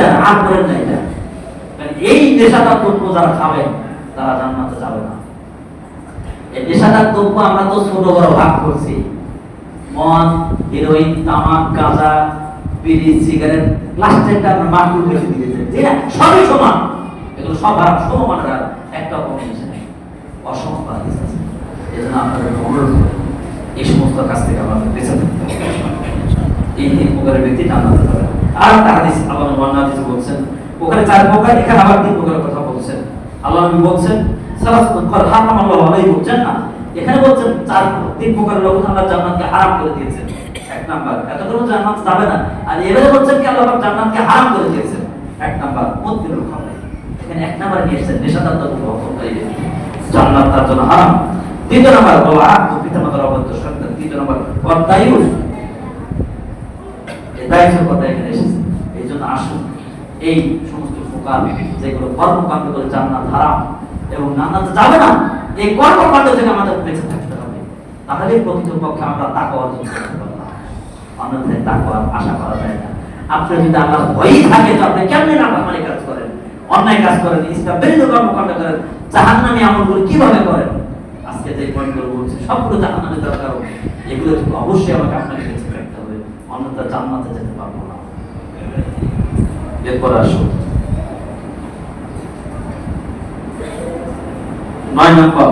দেন আর করেন না এটা। মানে এই নেশাদার দ্রব্য যারা খাবেন তারা জান্নাতে যাবে না। এই নেশাদার দ্রব্য আমরা তো ছোট বড় ভাগ করছি। মদ, হিরোইন, তামাক, গাঁজা, বিড়ি, সিগারেট লাস্টেরটা আমরা মাকুল বেশি দিয়েছে। ঠিক না সবই সমান। এগুলো সব আর সমান আর একটা অসম বাতিস আছে। এই জন্য আপনাদের অনুরোধ, এই সমস্ত কাজ থেকে আমাদের বেঁচে থাকতে এই তিন প্রকারের ব্যক্তি জান্নাতে যাবে আর একটা হাদিস আল্লাহ নবী হাদিস বলছেন, ওখানে চার প্রকার, এখানে আবার তিন প্রকারের কথা বলছেন। আল্লাহ নবী বলছেন সালাসাতুন কর, হারাম আল্লাহ আলাইহি বলছেন না। এখানে বলছেন চার, তিন প্রকারের লোক আল্লাহ জান্নাতকে হারাম করে দিয়েছেন এক নাম্বার, এতগুলো জান্নাত যাবে না। আর এবারে বলছেন কি, আল্লাহ জান্নাতকে হারাম করে দিয়েছেন এক নাম্বার মুদবিরুল খামর এখানে এক নাম্বার নিয়ে এসেছেন নেশাদার দ্রব্য ব্যক্তি জান্নাত তার জন্য হারাম। দ্বিতীয় নাম্বার বলা পিতা মাতার অবৈধ সন্তান। তৃতীয় নাম্বার এই কথা এখানে এসেছে। এই জন্য আসুন, এই সমস্ত যেগুলো কর্মকাণ্ড করে এবং যাবে না, এই কর্মকাণ্ড থেকে আমাদের বেঁচে থাকতে হবে। তাহলে প্রকৃতপক্ষে আমরা আশা করা যায় না। আপনি যদি আল্লাহ ভয়ই থাকে তো আপনি কেমনে নাফরমানি কাজ করেন, অন্যায় কাজ করেন, ইসলাম বিরুদ্ধ কর্মকাণ্ড করেন, জাহান্নামী আমলগুলো কীভাবে করেন? আজকে যে বলছি, সবগুলো জাহান্নামে দরকার এগুলো অবশ্যই আমাকে আপনাকে হবে অন্যথা জান্নাতে যেতে পারব না। এরপর আসুন নয় নম্বর।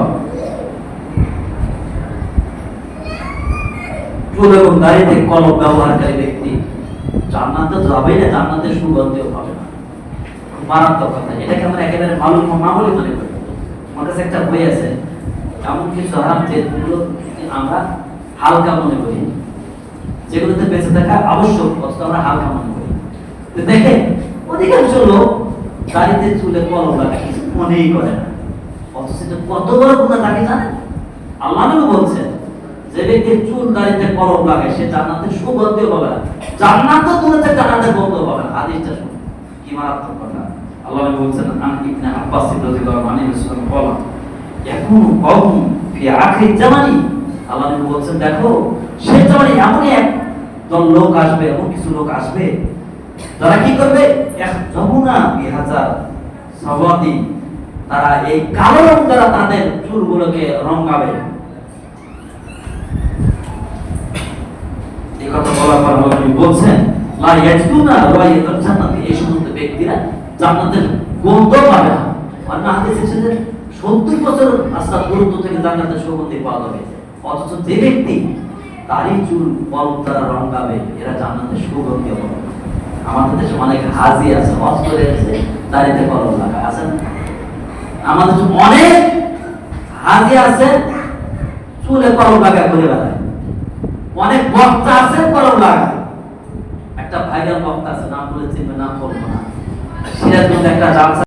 চুল এবং দাড়িতে কলম ব্যবহারকারী ব্যক্তি জান্নাতে না সুগন্ধিও পাবে না। মারাত্মক কথা। এটাকে আমরা একেবারে মালুম মামুলি মনে করি? আমার কাছে একটা বই আছে, এমন কিছু হারাম যেগুলো আমরা হালকা মনে করি যেগুলোতে বেঁচে থাকা আবশ্যক অথচ আমরা হালকা মনে করি? তো দেখে অধিকাংশ লোক দাড়িতে চুলে কলম কিছু মনেই করে না। অথচ কত বড় গুণা জানেন? আল্লাহ বলছেন, যে ব্যক্তির চুল কলম লাগে সে জান্নাতে সুগন্ধি হবে না। জান্নাত জান্নাতে গন্ধ হবে না, হাদিসটা শুনুন। কি মারাত্মক কথা। আল্লাহ বলছেন, আন ইবনে আব্বাস রাদিয়াল্লাহু আনহু বলা এখন কম ফি আখির জামানি। আল্লাহ বলছেন, দেখো সে জামানে এমন এক দল লোক আসবে, এমন কিছু লোক আসবে, তারা কি করবে? এক যমুনা বিহাজার সবাতি তারা এই কালো রং দ্বারা তাদের চুলগুলোকে রঙাবে। এই কথা বলার পর নবী বলছেন, লা ইয়াজদুনা রায়াতুল জান্নাতি এই সমস্ত ব্যক্তিরা জান্নাতের গন্ধ পাবে না। অন্য হাদিসে এসেছে 70 বছর রাস্তা দূরত্ব থেকে জান্নাতের সুগন্ধি পাওয়া যাবে। অথচ যে ব্যক্তি তারই চুল কলম দ্বারা রঙাবে এরা জান্নাতের সুগন্ধি পাবে আমাদের দেশে অনেক হাজি আছে, হজ করে আছে দাড়িতে কলম লাগায় আছেন আমাদের দেশে অনেক হাজি আছে, চুলে কলম লাগায় ঘুরে বেড়ায়। অনেক বক্তা আছে, কলম লাগায়। একটা ভাইরাল বক্তা আছে, নাম বলে চিনবে নাম বলব না। সিরাজগঞ্জে একটা জালসা